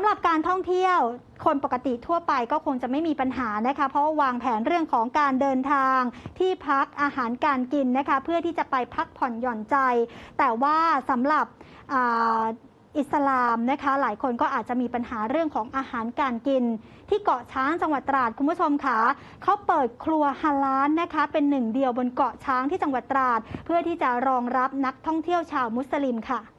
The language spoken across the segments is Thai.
ำหรับการท่องเที่ยวคนปกติทั่วไปก็คงจะไม่มีปัญหานะคะ เพราะวางแผนเรื่องของการเดินทางที่พักอาหารการกินนะคะ เพื่อที่จะไปพักผ่อนหย่อนใจ แต่ว่าสำหรับอิสลามนะคะ หลายคนก็อาจจะมีปัญหาเรื่องของอาหารการกิน ที่เกาะช้างจังหวัดตราดคุณผู้ชมค่ะเขาเปิดครัวฮาลาลนะคะ เป็นหนึ่งเดียวบนเกาะช้างที่จังหวัดตราด เพื่อที่จะรองรับนักท่องเที่ยวชาวมุสลิมค่ะ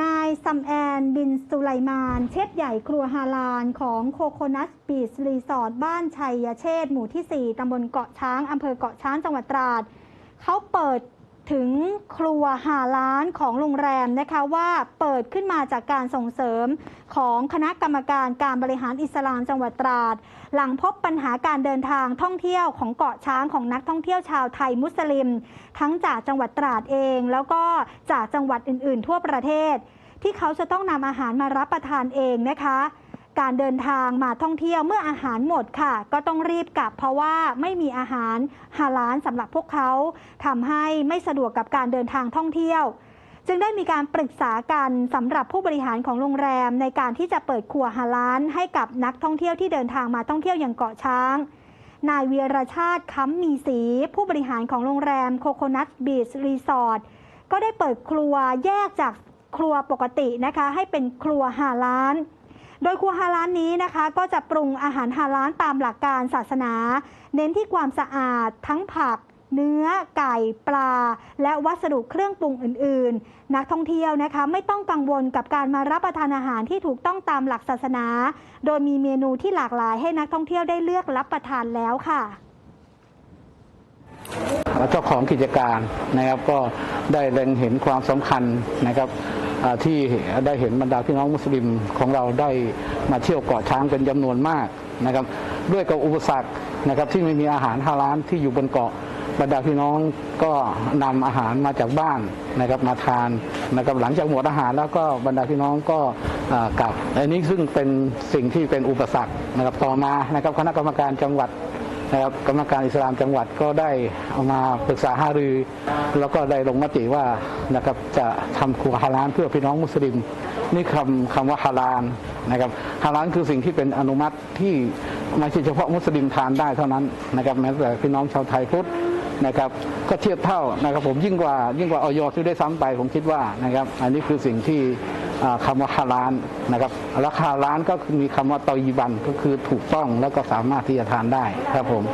นายซัมแอน บินสุไลมาน เชฟใหญ่ครัวฮาลานของโคโคนัสบีชรีสอร์ทบ้านชัยเชษหมู่ที่ 4 ตำบลเกาะช้าง อำเภอเกาะช้างจังหวัดตราด เขาเปิด ถึงครัวหาล้านของโรงแรมนะคะว่าเปิดขึ้นมาจากการส่งเสริมของคณะกรรมการการบริหารอิสลามจังหวัดตราด หลังพบปัญหาการเดินทางท่องเที่ยวของเกาะช้างของนักท่องเที่ยวชาวไทยมุสลิม ทั้งจากจังหวัดตราดเอง แล้วก็จากจังหวัดอื่น ๆ ทั่วประเทศ ที่เขาจะต้องนำอาหารมารับประทานเองนะคะ การเดินทางมาท่องเที่ยวเมื่ออาหารหมดค่ะ ก็ต้องรีบกลับเพราะว่าไม่มีอาหารฮาลาลสำหรับพวกเขาทำให้ไม่สะดวกกับการเดินทางท่องเที่ยว จึงได้มีการปรึกษากันสำหรับผู้บริหารของโรงแรม ในการที่จะเปิดครัวฮาลาลให้กับนักท่องเที่ยวที่เดินทางมาท่องเที่ยวอย่างเกาะช้างนายเวียรชาติค้ำมีสี ผู้บริหารของโรงแรมโคโคนัทบีชรีสอร์ทก็ได้เปิดครัวแยกจากครัวปกตินะคะ ให้เป็นครัวฮาล้าล โดยครัวฮาลาลนี้นะคะก็จะปรุงอาหารฮาลาลตามหลักการศาสนา เน้นที่ความสะอาดทั้งผักเนื้อไก่ปลา และวัสดุเครื่องปรุงอื่น ๆ นักท่องเที่ยวนะคะไม่ต้องกังวลกับการมารับประทานอาหารที่ถูกต้องตามหลักศาสนา โดยมีเมนูที่หลากหลายให้นักท่องเที่ยวได้เลือกรับประทานแล้วค่ะเจ้าของกิจการนะครับก็ได้เล็งเห็นความสำคัญนะครับ ที่ได้เห็นบรรดาพี่น้องมุสลิมของเราได้มาเที่ยวเกาะช้างเป็นจำนวนมากนะครับ ด้วยกับอุปสรรคนะครับที่ไม่มีอาหารฮาลาลที่อยู่บนเกาะบรรดาพี่น้องก็นำอาหารมาจากบ้านนะครับมาทานนะครับหลังจากหมดอาหารแล้วก็บรรดาพี่น้องก็กลับอันนี้ซึ่งเป็นสิ่งที่เป็นอุปสรรคนะครับต่อมานะครับคณะกรรมการจังหวัด นะครับกรรมการอิสลามจังหวัดก็ได้เอามาปรึกษาหารือ แล้วก็ได้ลงมติว่านะครับจะทำครัวฮาลาลเพื่อพี่น้องมุสลิม นี่คำคำว่าฮาลาลนะครับฮาลาลคือสิ่งที่เป็นอนุมัติที่ไม่ใช่เฉพาะมุสลิมทานได้เท่านั้นนะครับแม้แต่พี่น้องชาวไทยพุทธนะครับก็เทียบเท่านะครับผมยิ่งกว่ายิ่งกว่าออยที่ได้ซ้ำไปผมคิดว่านะครับอันนี้คือสิ่งที่ คำว่าฮาลานนะครับราคาร้านก็คือมีคำว่าตอยีบันก็คือถูกต้องแล้วก็สามารถที่จะทานได้ครับผม